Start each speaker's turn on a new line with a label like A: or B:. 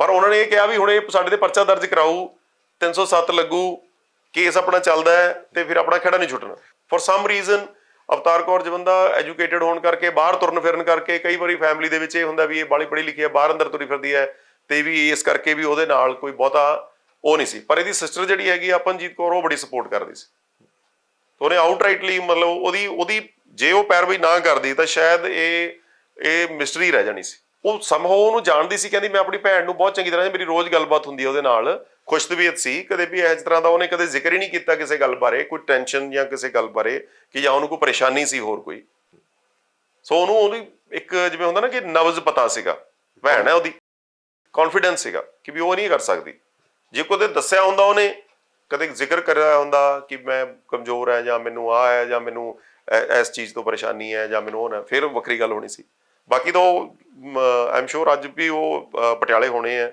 A: ਪਰ ਉਹਨਾਂ ਨੇ ਇਹ ਕਿਹਾ ਵੀ ਹੁਣ ਇਹ ਸਾਡੇ ਤੇ ਪਰਚਾ ਦਰਜ ਕਰਾਊ 307 ਲੱਗੂ ਕੇਸ ਆਪਣਾ ਚੱਲਦਾ ਹੈ ਤੇ ਫਿਰ ਆਪਣਾ ਖੜਾ ਨਹੀਂ ਛੁੱਟਣਾ। For some reason Avtar Kaur Jawanda educated ਹੋਣ ਕਰਕੇ ਬਾਹਰ ਤੁਰਨ ਫਿਰਨ ਕਰਕੇ ਕਈ ਵਾਰੀ ਫੈਮਿਲੀ ਦੇ ਵਿੱਚ ਇਹ ਹੁੰਦਾ ਵੀ ਇਹ ਬਾਲੀ ਪੜ੍ਹੀ ਲਿਖੀ ਹੈ ਬਾਹਰ ਅੰਦਰ ਤੁਰੀ ਫਿਰਦੀ ਹੈ ਤੇ ਵੀ ਇਸ ਕਰਕੇ ਵੀ ਉਹਦੇ ਨਾਲ ਕੋਈ ਬਹੁਤਾ ਉਹ ਨਹੀਂ ਸੀ। ਪਰ ਇਹਦੀ ਸਿਸਟਰ ਜਿਹੜੀ ਹੈਗੀ ਆ, ਅਪਨਜੀਤ ਕੌਰ ਉਹ ਬੜੀ ਸਪੋਰਟ ਕਰਦੀ ਸੀ। ਉਹਨੇ ਆਊਟਰਾਈਟਲੀ ਮਤਲਬ ਉਹਦੀ ਉਹਦੀ ਜੇ ਉਹ ਪੈਰਵਾਈ ਨਾ ਕਰਦੀ ਤਾਂ ਸ਼ਾਇਦ ਇਹ ਇਹ ਮਿਸਟਰੀ ਰਹਿ ਜਾਣੀ ਸੀ। ਉਹ ਸਮਹੋ ਉਹਨੂੰ ਜਾਣਦੀ ਸੀ, ਕਹਿੰਦੀ ਮੈਂ ਆਪਣੀ ਭੈਣ ਨੂੰ ਬਹੁਤ ਚੰਗੀ ਤਰ੍ਹਾਂ ਮੇਰੀ ਰੋਜ਼ ਗੱਲਬਾਤ ਹੁੰਦੀ ਹੈ ਉਹਦੇ ਨਾਲ ਖੁਸ਼ਤਬੀਅਤ ਸੀ, ਕਦੇ ਵੀ ਇਸ ਤਰ੍ਹਾਂ ਦਾ ਉਹਨੇ ਕਦੇ ਜ਼ਿਕਰ ਹੀ ਨਹੀਂ ਕੀਤਾ ਕਿਸੇ ਗੱਲ ਬਾਰੇ, ਕੋਈ ਟੈਨਸ਼ਨ ਜਾਂ ਕਿਸੇ ਗੱਲ ਬਾਰੇ, ਕਿ ਜਾਂ ਉਹਨੂੰ ਕੋਈ ਪਰੇਸ਼ਾਨੀ ਸੀ ਹੋਰ ਕੋਈ। ਸੋ ਉਹਨੂੰ ਉਹਦੀ ਇੱਕ ਜਿਵੇਂ ਹੁੰਦਾ ਨਾ ਕਿ ਨਬਜ਼ ਪਤਾ ਸੀਗਾ, ਭੈਣ ਹੈ ਉਹਦੀ ਕੌਨਫੀਡੈਂਸ ਸੀਗਾ ਕਿ ਵੀ ਉਹ ਨਹੀਂ ਕਰ ਸਕਦੀ। ਜੇ ਕੋਈ ਦੱਸਿਆ ਹੁੰਦਾ ਉਹਨੇ, ਕਦੇ ਜ਼ਿਕਰ ਕਰਿਆ ਹੁੰਦਾ ਕਿ ਮੈਂ ਕਮਜ਼ੋਰ ਹੈ ਜਾਂ ਮੈਨੂੰ ਆ ਹੈ ਜਾਂ ਮੈਨੂੰ ਇਸ ਚੀਜ਼ ਤੋਂ ਪਰੇਸ਼ਾਨੀ ਹੈ ਜਾਂ ਮੈਨੂੰ ਉਹ ਨਾ ਫਿਰ ਵੱਖਰੀ ਗੱਲ ਹੋਣੀ ਸੀ। ਬਾਕੀ ਤਾਂ ਆਈ ਐਮ ਸ਼ੋਰ ਅੱਜ ਵੀ ਉਹ ਪਟਿਆਲੇ ਹੋਣੇ ਆ।